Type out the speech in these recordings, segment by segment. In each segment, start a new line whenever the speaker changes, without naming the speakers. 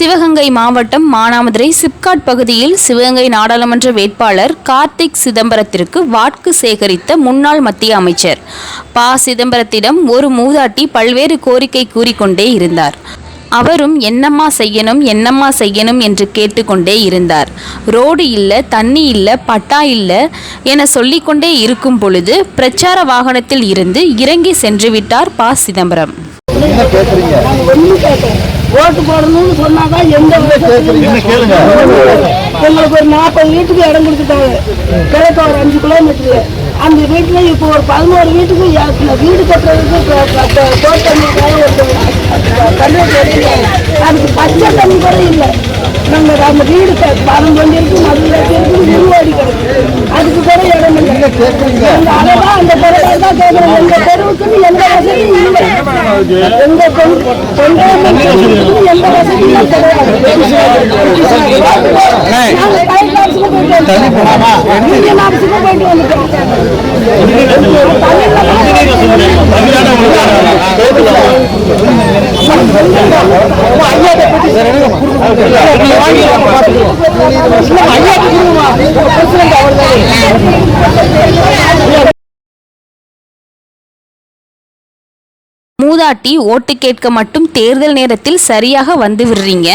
சிவகங்கை மாவட்டம் மானாமதுரை சிப்காட் பகுதியில் சிவகங்கை நாடாளுமன்ற வேட்பாளர் கார்த்திக் சிதம்பரத்திற்கு வாக்கு சேகரித்த முன்னாள் மத்திய அமைச்சர். ப. சிதம்பரத்திடம் ஒரு மூதாட்டி பல்வேறு கோரிக்கை கூறிக்கொண்டே இருந்தார். அவரும் என்னம்மா செய்யணும் என்னம்மா செய்யணும் என்று கேட்டுக்கொண்டே இருந்தார். ரோடு இல்லை தண்ணி இல்லை பட்டா இல்லை என சொல்லிக்கொண்டே இருக்கும் பொழுது பிரச்சார வாகனத்தில் இருந்து இறங்கி சென்றுவிட்டார் ப. சிதம்பரம்.
ஓட்டு போடணும்னு சொன்னாதான் எந்த எங்களுக்கு ஒரு நாற்பது வீட்டுக்கு இடம் கொடுத்துட்டாங்க. கிழக்கு ஒரு அஞ்சு கிலோமீட்டரு அந்த வீட்டுல இப்போ ஒரு பதினோரு வீட்டுக்கு வீடு கட்டுறதுக்கு இப்போ பத்து தோட்ட தண்ணிக்காக ஒரு தண்ணி வச்சிருக்காங்க அதுக்கு பச்சை தண்ணி கூட இல்லை. நாங்கள் அந்த வீடு க- பதினஞ்சு இருக்கு மதுரை இருக்கு முழுவாடி கிடக்கு. அதுக்கு கூட இடம் இல்லை
கேக்குறீங்க?
நாங்க அதைதான் அந்த குறையை தான் கேட்கிறோம் எங்க தெருவுக்குன்னு எந்த வசதியும் இல்லை. எங்க தெருவுக்குன்னு எந்த வசதியும் கிடையாது. நாங்க கலெக்டர் ஆபீஸ்ல போயிட்டு பார்த்துக்கிறோம்
மூதாட்டி ஓட்டு கேட்க மட்டும் தேர்தல் நேரத்தில் சரியாக வந்து விடுறீங்க.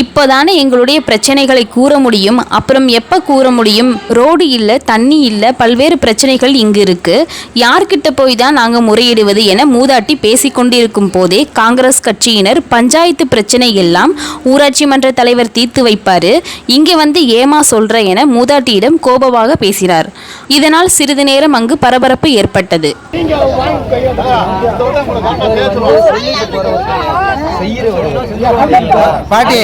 இப்போதானே எங்களுடைய பிரச்சனைகளை கூற முடியும். அப்புறம் எப்போ கூற முடியும்? ரோடு இல்லை தண்ணி இல்லை பல்வேறு பிரச்சனைகள் இங்கு இருக்குது யார்கிட்ட போய் தான் நாங்கள் முறையிடுவது என மூதாட்டி பேசிக்கொண்டிருக்கும் போதே காங்கிரஸ் கட்சியினர் பஞ்சாயத்து பிரச்சனை எல்லாம் ஊராட்சி மன்ற தலைவர் தீர்த்து வைப்பார். இங்கே வந்து ஏமா சொல்கிற என மூதாட்டியிடம் கோபமாக பேசினார். இதனால் சிறிது நேரம் அங்கு பரபரப்பு ஏற்பட்டது.
பாட்டி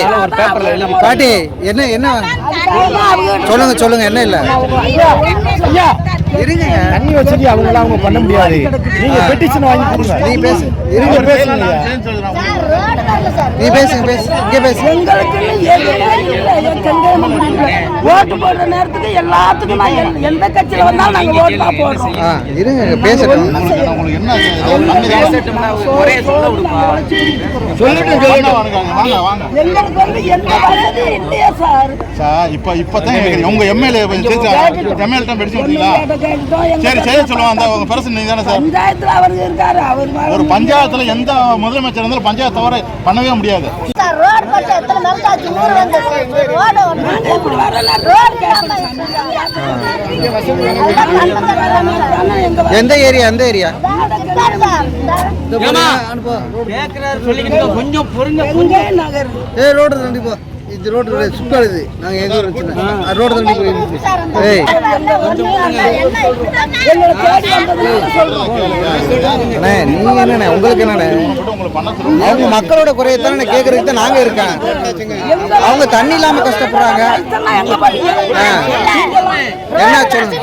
பாட்டி என்ன என்ன? சொல்லுங்க சொல்லுங்க என்ன இல்ல? இருங்க.
தண்ணி அவங்களால அவங்க பண்ண முடியாது. நீங்க பெட்டிஷன் வாங்கி கொடுங்க.
நீ பேசு இருங்க பேசுங்க பேசுங்க பேசு இங்க பேசு
எங்களுக்குன்னு எதுவுமே இல்லை. ஓட்டு போடுற நேரத்துக்கு எல்லாத்துக்கும் நான் எந்த- கட்சியில வந்தாலும் நாங்க ஓட்டு தான் போடுறோம்.
ஆ இருங்க பேசட்டும்.
எங்களுக்கு வந்து எந்த வசதியும் இல்லையா சார்.
சார் இப்ப இப்பதான் கேக்குறீங்க. உங்க எம்எல்ஏ எம்எல்ஏ தான் படிச்சு விட்டீங்களா சரி செய்ய சொல்லுவாங்க அந்த உங்க பிரசன் நீங்க தானே சார்?
பஞ்சாயத்துல அவர் இருக்காரு அவர்
ஒரு பஞ்சாயத்துல எந்த முதலமைச்சர் இருந்தாலும் பஞ்சாயத்து தவிர பண்ணவே முடியாது.
சார் ரோடு போட்டு எத்தனை நாள் ஆச்சு ஊர் வந்து ரோடு ஒண்ணு
இப்படி வரல
ரோடு இல்லாம
ஆனா எங்க
எந்த ஏரியா? எந்த ஏரியா
சார்
அனுப்போ
எங்க நகர்
ஏ ரோடு தண்டி போ. இது ரோடு சுத்தாது நாங்க எங்க ஊர் வச்சுனா ரோடு தண்டி போய் ஏய்.
எங்களை
அண்ணே நீங்க என்னண்ணே? உங்களுக்கு என்னண்ணே? அவங்க மக்களோட குறையை தானே கேட்கறதுக்கு தான் நாங்க இருக்கேன். அவங்க தண்ணி இல்லாம கஷ்டப்படுறாங்க. என்ன சொல்லுங்க?